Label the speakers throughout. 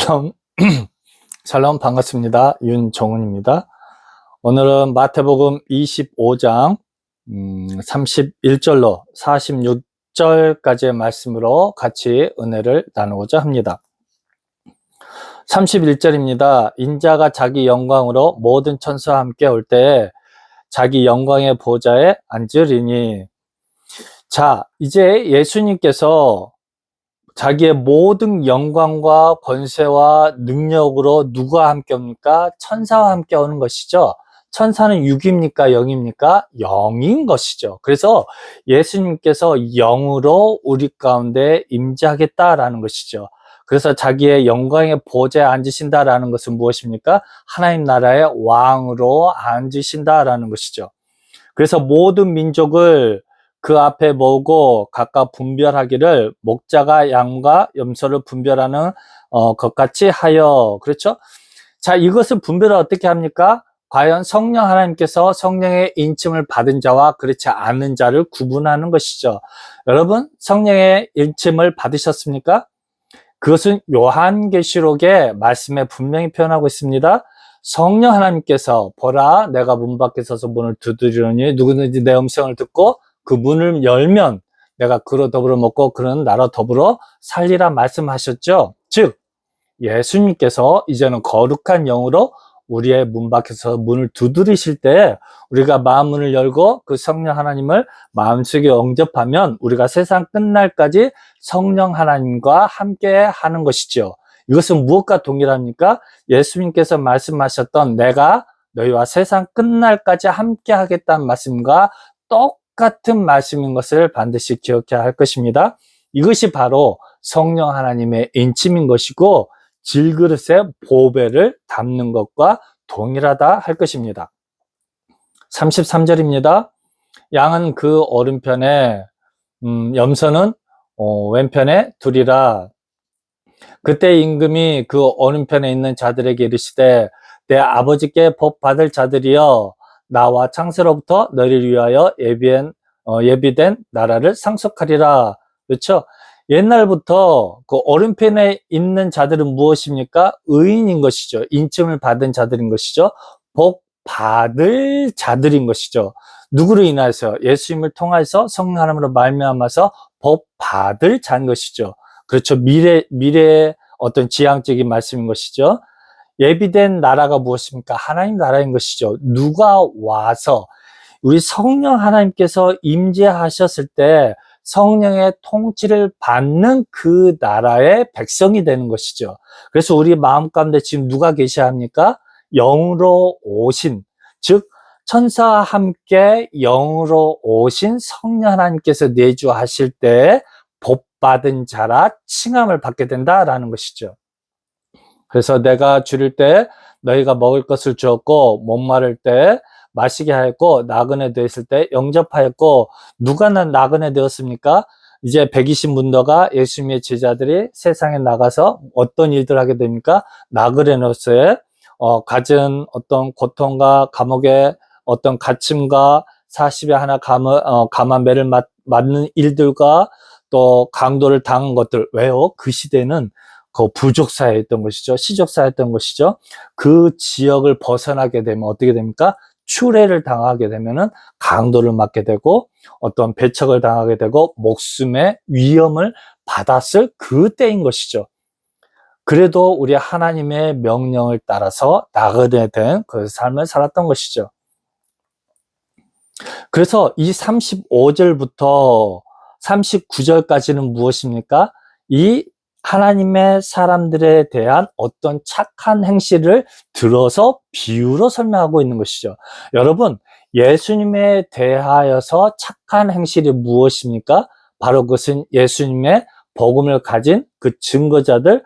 Speaker 1: 샬롬, 샬롬 반갑습니다. 윤종훈입니다. 오늘은 마태복음 25장 음, 31절로 46절까지의 말씀으로 같이 은혜를 나누고자 합니다. 31절입니다. 인자가 자기 영광으로 모든 천사와 함께 올 때에 자기 영광의 보좌에 앉으리니 자, 이제 예수님께서 자기의 모든 영광과 권세와 능력으로 누가 함께 옵니까? 천사와 함께 오는 것이죠. 천사는 6입니까? 0입니까? 0인 것이죠. 그래서 예수님께서 영으로 우리 가운데 임재하겠다라는 것이죠. 그래서 자기의 영광의 보좌에 앉으신다라는 것은 무엇입니까? 하나님 나라의 왕으로 앉으신다라는 것이죠. 그래서 모든 민족을 그 앞에 모으고 각각 분별하기를 목자가 양과 염소를 분별하는 어, 것 같이 하여 그렇죠? 자 이것을 분별을 어떻게 합니까? 과연 성령 하나님께서 성령의 인침을 받은 자와 그렇지 않은 자를 구분하는 것이죠. 여러분 성령의 인침을 받으셨습니까? 그것은 요한계시록의 말씀에 분명히 표현하고 있습니다. 성령 하나님께서 보라 내가 문 밖에 서서 문을 두드리니 누구든지 내 음성을 듣고 그 문을 열면 내가 그로 더불어 먹고 그는 나로 더불어 살리라 말씀하셨죠. 즉 예수님께서 이제는 거룩한 영으로 우리의 문 밖에서 문을 두드리실 때 우리가 마음 문을 열고 그 성령 하나님을 마음속에 영접하면 우리가 세상 끝날까지 성령 하나님과 함께 하는 것이죠. 이것은 무엇과 동일합니까? 예수님께서 말씀하셨던 내가 너희와 세상 끝날까지 함께 하겠다는 말씀과 똑 똑같은 말씀인 것을 반드시 기억해야 할 것입니다. 이것이 바로 성령 하나님의 인침인 것이고 질그릇에 보배를 담는 것과 동일하다 할 것입니다. 33절입니다. 양은 그 오른편에 음, 염소는 어, 왼편에 둘이라 그때 임금이 그 오른편에 있는 자들에게 이르시되 내 아버지께 복 받을 자들이여 나와 창세로부터 너희를 위하여 예비한, 어, 예비된 나라를 상속하리라. 그렇죠? 옛날부터 그 오른편에 있는 자들은 무엇입니까? 의인인 것이죠. 인침을 받은 자들인 것이죠. 복 받을 자들인 것이죠. 누구로 인하여서 예수님을 통해서 성령 하나님으로 말미암아서 복 받을 자인 것이죠. 그렇죠. 미래 미래의 어떤 지향적인 말씀인 것이죠. 예비된 나라가 무엇입니까? 하나님 나라인 것이죠. 누가 와서 우리 성령 하나님께서 임재하셨을 때 성령의 통치를 받는 그 나라의 백성이 되는 것이죠. 그래서 우리 마음 가운데 지금 누가 계셔야 합니까? 영으로 오신, 즉, 천사와 함께 영으로 오신 성령 하나님께서 내주하실 때 복 받은 자라 칭함을 받게 된다라는 것이죠. 그래서 내가 줄일 때 너희가 먹을 것을 주었고 목마를 때 마시게 하였고 나그네 되었을 때 영접하였고 누가 난 나그네 되었습니까? 이제 120문도가 예수님의 제자들이 세상에 나가서 어떤 일들 하게 됩니까? 나그네로서의 어, 가진 어떤 고통과 감옥의 어떤 갇힘과 40에 하나 감을, 어, 감한 매를 맞, 맞는 일들과 또 강도를 당한 것들 왜요? 그 시대는 그 부족 사회였던 것이죠. 시족 사회였던 것이죠. 그 지역을 벗어나게 되면 어떻게 됩니까? 추례를 당하게 되면은 강도를 맞게 되고 어떤 배척을 당하게 되고 목숨의 위험을 받았을 그때인 것이죠. 그래도 우리 하나님의 명령을 따라서 나그네 된그 삶을 살았던 것이죠. 그래서 이 35절부터 39절까지는 무엇입니까? 이 하나님의 사람들에 대한 어떤 착한 행실을 들어서 비유로 설명하고 있는 것이죠. 여러분, 예수님에 대하여서 착한 행실이 무엇입니까? 바로 그것은 예수님의 복음을 가진 그 증거자들의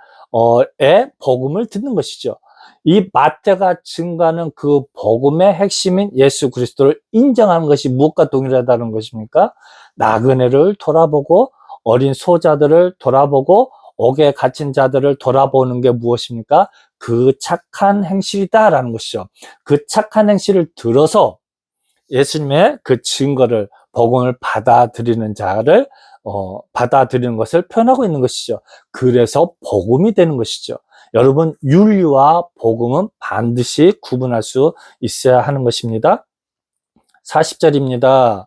Speaker 1: 복음을 듣는 것이죠. 이 마태가 증가하는 그 복음의 핵심인 예수 그리스도를 인정하는 것이 무엇과 동일하다는 것입니까? 나그네를 돌아보고 어린 소자들을 돌아보고 옥에 갇힌 자들을 돌아보는 게 무엇입니까? 그 착한 행실이다라는 것이죠. 그 착한 행실을 들어서 예수님의 그 증거를 복음을 받아들이는 자를 어, 받아들이는 것을 표현하고 있는 것이죠. 그래서 복음이 되는 것이죠. 여러분, 윤리와 복음은 반드시 구분할 수 있어야 하는 것입니다. 40절입니다.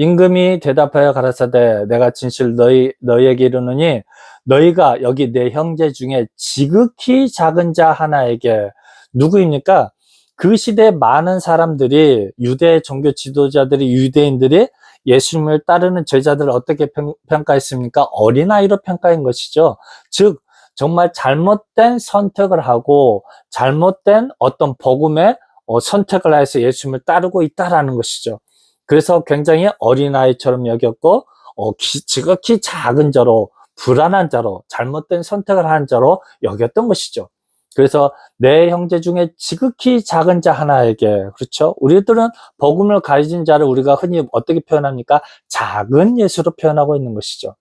Speaker 1: 임금이 대답하여 가라사대 내가 진실 너희 너희에게 이르노니 너희가 여기 내 형제 중에 지극히 작은 자 하나에게 누구입니까? 그 시대 많은 사람들이 유대 종교 지도자들이 유대인들이 예수님을 따르는 제자들을 어떻게 평, 평가했습니까? 어린아이로 평가한 것이죠. 즉 정말 잘못된 선택을 하고 잘못된 어떤 복음의 어, 선택을 해서 예수님을 따르고 있다라는 것이죠. 그래서 굉장히 어린아이처럼 여겼고 어, 기, 지극히 작은 자로 불안한 자로 잘못된 선택을 한 자로 여겼던 것이죠. 그래서 내 형제 중에 지극히 작은 자 하나에게 그렇죠. 우리들은 복음을 가진 자를 우리가 흔히 어떻게 표현합니까? 작은 예수로 표현하고 있는 것이죠.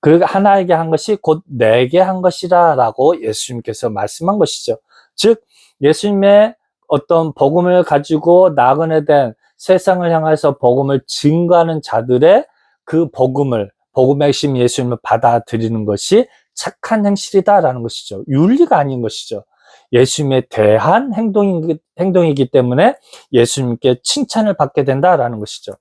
Speaker 1: 그 하나에게 한 것이 곧 내게 한 것이라라고 예수님께서 말씀한 것이죠. 즉 예수님의 어떤 복음을 가지고 나그네 된 세상을 향해서 복음을 증거하는 자들의 그 복음을 복음의 핵심 예수님을 받아들이는 것이 착한 행실이다라는 것이죠. 윤리가 아닌 것이죠. 예수님에 대한 행동이, 행동이기 때문에 예수님께 칭찬을 받게 된다라는 것이죠.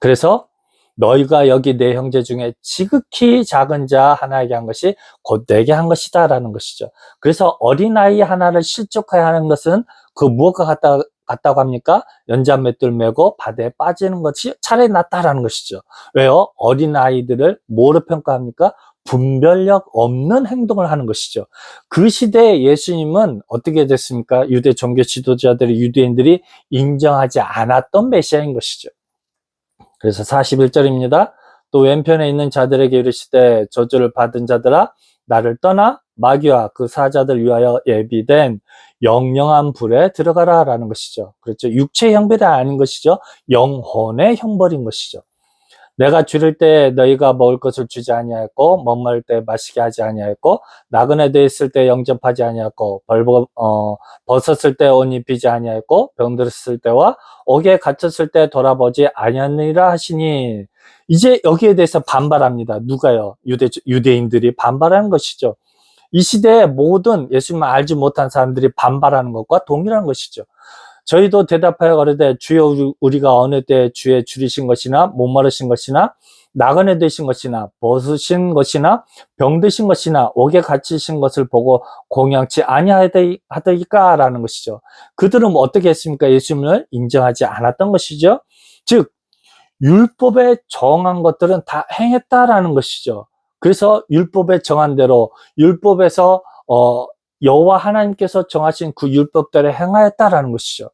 Speaker 1: 그래서 너희가 여기 내 형제 중에 지극히 작은 자 하나에게 한 것이 곧 내게 한 것이다라는 것이죠. 그래서 어린아이 하나를 실족하여 하는 것은 그 무엇과 같다, 같다고 합니까? 연장 맷돌 메고 바다에 빠지는 것이 차라리 낫다라는 것이죠. 왜요? 어린 아이들을 뭐로 평가합니까? 분별력 없는 행동을 하는 것이죠. 그 시대에 예수님은 어떻게 됐습니까? 유대 종교 지도자들이 유대인들이 인정하지 않았던 메시아인 것이죠. 그래서 41절입니다. 또 왼편에 있는 자들에게 이르시되 저주를 받은 자들아 나를 떠나 마귀와 그 사자들 위하여 예비된 영영한 불에 들어가라 라는 것이죠. 그렇죠. 육체 형벌이 아닌 것이죠. 영혼의 형벌인 것이죠. 내가 줄일 때 너희가 먹을 것을 주지 아니하였고 머물 때 마시게 하지 아니하였고 나그네 돼 있을 때 영접하지 아니하였고 벌버 어 벗었을 때 옷 입히지 아니하였고 병들었을 때와 옥에 갇혔을 때 돌아보지 아니하니라 하시니 이제 여기에 대해서 반발합니다. 누가요? 유대 유대인들이 반발하는 것이죠. 이 시대에 모든 예수님을 알지 못한 사람들이 반발하는 것과 동일한 것이죠. 저희도 대답하여 가로되 주여 우리가 어느 때 주의 줄이신 것이나 목마르신 것이나 나그네 되신 것이나 벗으신 것이나 병드신 것이나 옥에 갇히신 것을 보고 공양치 아니하더이까 라는 것이죠. 그들은 뭐 어떻게 했습니까? 예수님을 인정하지 않았던 것이죠. 즉 율법에 정한 것들은 다 행했다라는 것이죠. 그래서 율법에 정한 대로 율법에서 어, 여호와 하나님께서 정하신 그 율법대로 행하였다라는 것이죠.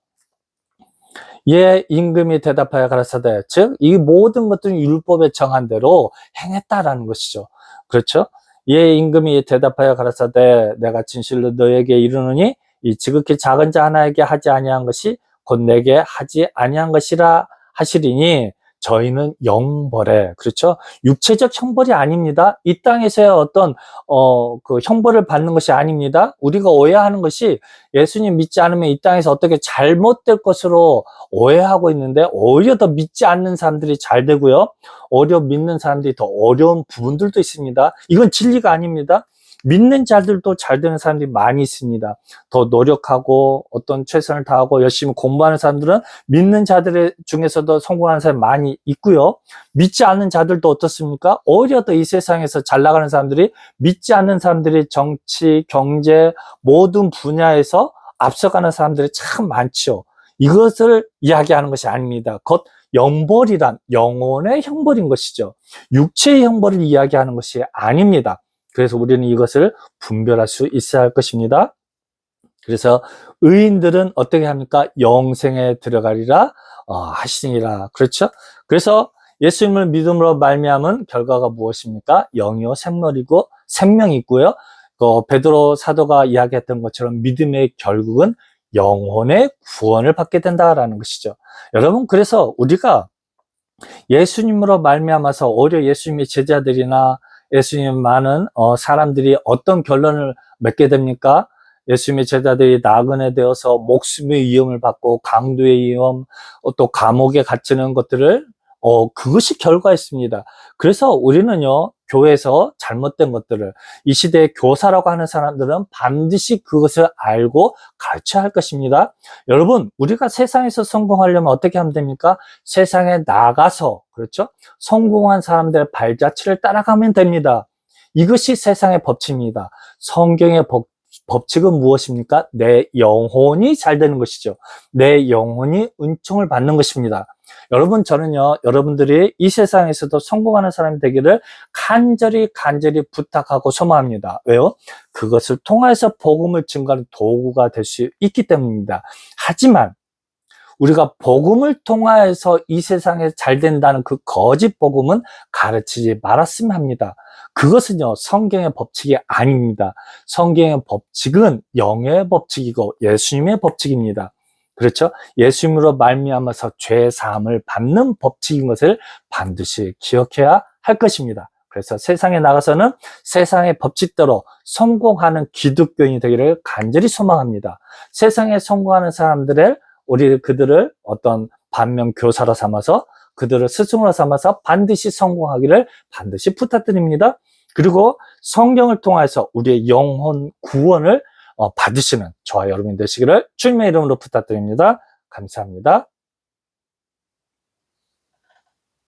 Speaker 1: 예, 임금이 대답하여 가라사대 즉 이 모든 것들은 율법에 정한 대로 행했다라는 것이죠. 그렇죠? 예, 임금이 대답하여 가라사대 내가 진실로 너에게 이르노니 이 지극히 작은 자 하나에게 하지 아니한 것이 곧 내게 하지 아니한 것이라 하시리니 저희는 영벌에 그렇죠? 육체적 형벌이 아닙니다. 이 땅에서의 어떤 어 그 형벌을 받는 것이 아닙니다. 우리가 오해하는 것이 예수님 믿지 않으면 이 땅에서 어떻게 잘못될 것으로 오해하고 있는데 오히려 더 믿지 않는 사람들이 잘 되고요. 오히려 믿는 사람들이 더 어려운 부분들도 있습니다. 이건 진리가 아닙니다 믿는 자들도 잘 되는 사람들이 많이 있습니다. 더 노력하고 어떤 최선을 다하고 열심히 공부하는 사람들은 믿는 자들 중에서도 성공하는 사람이 많이 있고요. 믿지 않는 자들도 어떻습니까? 오히려 더 이 세상에서 잘 나가는 사람들이 믿지 않는 사람들이 정치, 경제 모든 분야에서 앞서가는 사람들이 참 많죠. 이것을 이야기하는 것이 아닙니다. 곧 영벌이란 영혼의 형벌인 것이죠. 육체의 형벌을 이야기하는 것이 아닙니다. 그래서 우리는 이것을 분별할 수 있어야 할 것입니다. 그래서 의인들은 어떻게 합니까? 영생에 들어가리라 어, 하시니라. 그렇죠? 그래서 예수님을 믿음으로 말미암은 결과가 무엇입니까? 영이요 생멸이고 생명이 있고요. 그 베드로 사도가 이야기했던 것처럼 믿음의 결국은 영혼의 구원을 받게 된다라는 것이죠. 여러분 그래서 우리가 예수님으로 말미암아서 오히려 예수님의 제자들이나 예수님 많은 어, 사람들이 어떤 결론을 맺게 됩니까? 예수님의 제자들이 나그네 되어서 목숨의 위험을 받고 강도의 위험, 어, 또 감옥에 갇히는 것들을 어, 그것이 결과였습니다. 그래서 우리는요, 교회에서 잘못된 것들을 이 시대의 교사라고 하는 사람들은 반드시 그것을 알고 가르쳐야 할 것입니다. 여러분, 우리가 세상에서 성공하려면 어떻게 하면 됩니까? 세상에 나가서, 그렇죠? 성공한 사람들의 발자취를 따라가면 됩니다. 이것이 세상의 법칙입니다. 성경의 법, 법칙은 무엇입니까? 내 영혼이 잘 되는 것이죠. 내 영혼이 은총을 받는 것입니다. 여러분, 저는요, 여러분들이 이 세상에서도 성공하는 사람이 되기를 간절히, 간절히 부탁하고 소망합니다. 왜요? 그것을 통해서 복음을 증가하는 도구가 될 수 있기 때문입니다. 하지만, 우리가 복음을 통하여서 이 세상에 잘 된다는 그 거짓 복음은 가르치지 말았으면 합니다. 그것은요, 성경의 법칙이 아닙니다. 성경의 법칙은 영의 법칙이고 예수님의 법칙입니다. 그렇죠? 예수님으로 말미암아서 죄 사함을 받는 법칙인 것을 반드시 기억해야 할 것입니다. 그래서 세상에 나가서는 세상의 법칙대로 성공하는 기독교인이 되기를 간절히 소망합니다. 세상에 성공하는 사람들의 우리 그들을 어떤 반면 교사로 삼아서 그들을 스승으로 삼아서 반드시 성공하기를 반드시 부탁드립니다. 그리고 성경을 통해서 우리의 영혼 구원을 어, 받으시는 저와 여러분 되시기를 주님의 이름으로 부탁드립니다. 감사합니다.